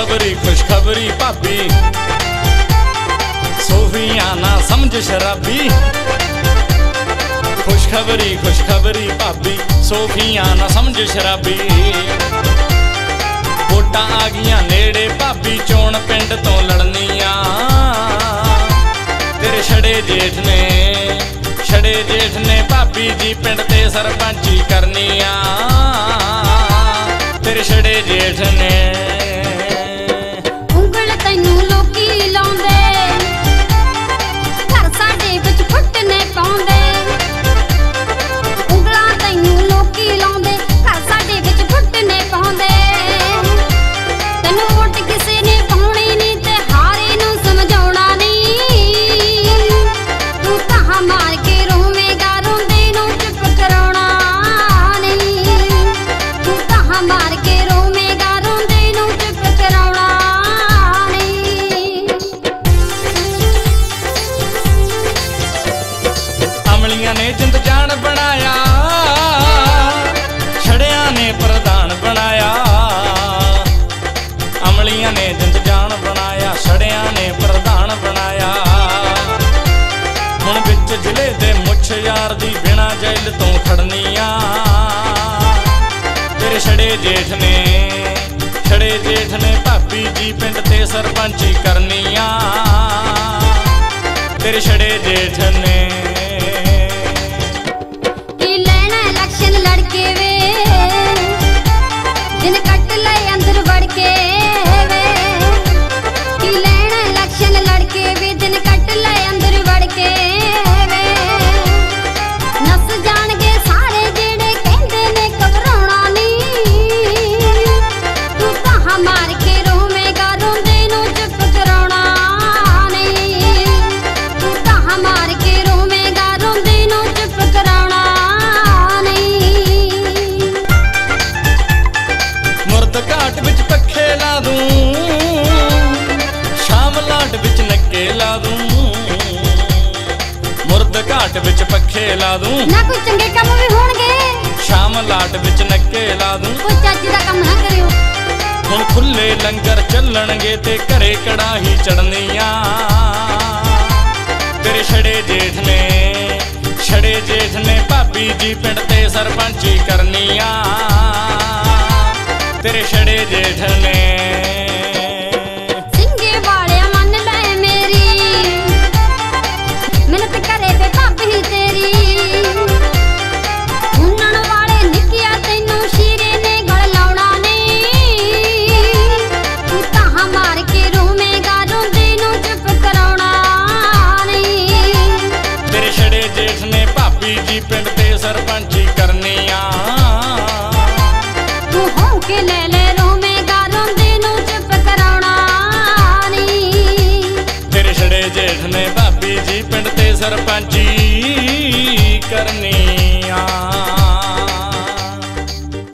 ਖਬਰੀ ਖੁਸ਼ਖਬਰੀ ਭਾਬੀ। ਸੋਫੀਆਂ ਨਾ ਸਮਝ ਸ਼ਰਾਬੀ। ਖੁਸ਼ਖਬਰੀ ਖੁਸ਼ਖਬਰੀ ਭਾਬੀ, ਸੋਫੀਆਂ ਨਾ ਸਮਝ ਸ਼ਰਾਬੀ। ਵੋਟਾਂ ਆ ਗਈਆਂ ਨੇੜੇ ਭਾਬੀ, ਚੋਣ ਪਿੰਡ ਤੋਂ ਲੜਨੀਆਂ। ਤੇਰੇ ਛੜੇ ਜੇਠ ਨੇ, ਛੜੇ ਜੇਠ ਨੇ ਭਾਬੀ ਜੀ ਪਿੰਡ ਤੇ ਸਰਪੰਚੀ ਕਰਨੀਆਂ। ਤੇਰੇ ਛੜੇ ਜੇਠ ਨੇ ਅਮਲੀਆਂ ਨੇ, ਜਿੰਦ ਜਾਨ ਬਣਾਇਆ ਛੜਿਆਂ ਨੇ ਪ੍ਰਧਾਨ ਬਣਾਇਆ। ਹੁਣ ਵਿੱਚ ਜ਼ਿਲ੍ਹੇ ਦੇ ਮੁੱਛ ਯਾਰ ਦੀ ਬਿਨਾ ਜੇਲ੍ਹ ਤੋਂ ਖੜਨੀਆਂ। ਤੇਰੇ ਛੜੇ ਜੇਠ ਨੇ, ਛੜੇ ਜੇਠ ਨੇ ਭਾਬੀ ਜੀ ਪਿੰਡ ਤੇ ਸਰਪੰਚੀ ਕਰਨੀਆਂ। ਤੇਰੇ ਛੜੇ ਜੇਠ ਨੇ, ਕੀ ਲੈਣਾ ਇਲੈਕਸ਼ਨ ਲੜ ਕੇ ਵੇ? ਘਾਟ ਵਿੱਚ ਪੱਖੇ ਲਾ ਦੂੰ। ਨਾ ਕੋਈ ਚੰਗੇ ਕੰਮ ਵੀ ਹੋਣਗੇ। ਸ਼ਾਮ ਲਾਟ ਵਿੱਚ ਨੱਕੇ ਲਾ ਦੂੰ। ਕੋਈ ਚੱਜ ਦਾ ਕੰਮ ਨਾ ਕਰਿਓ। ਹੁਣ ਖੁੱਲੇ ਲੰਗਰ ਚੱਲਣਗੇ ਤੇ ਘਰੇ ਕੜਾਹੀ ਚੜਨੀਆਂ ਤੇਰੇ ਛੜੇ ਜੇਠ ਨੇ ਛੜੇ ਜੇਠ ਨੇ ਭਾਬੀ ਜੀ ਪਿੰਡ ਤੇ ਸਰਪੰਚੀ to the punch.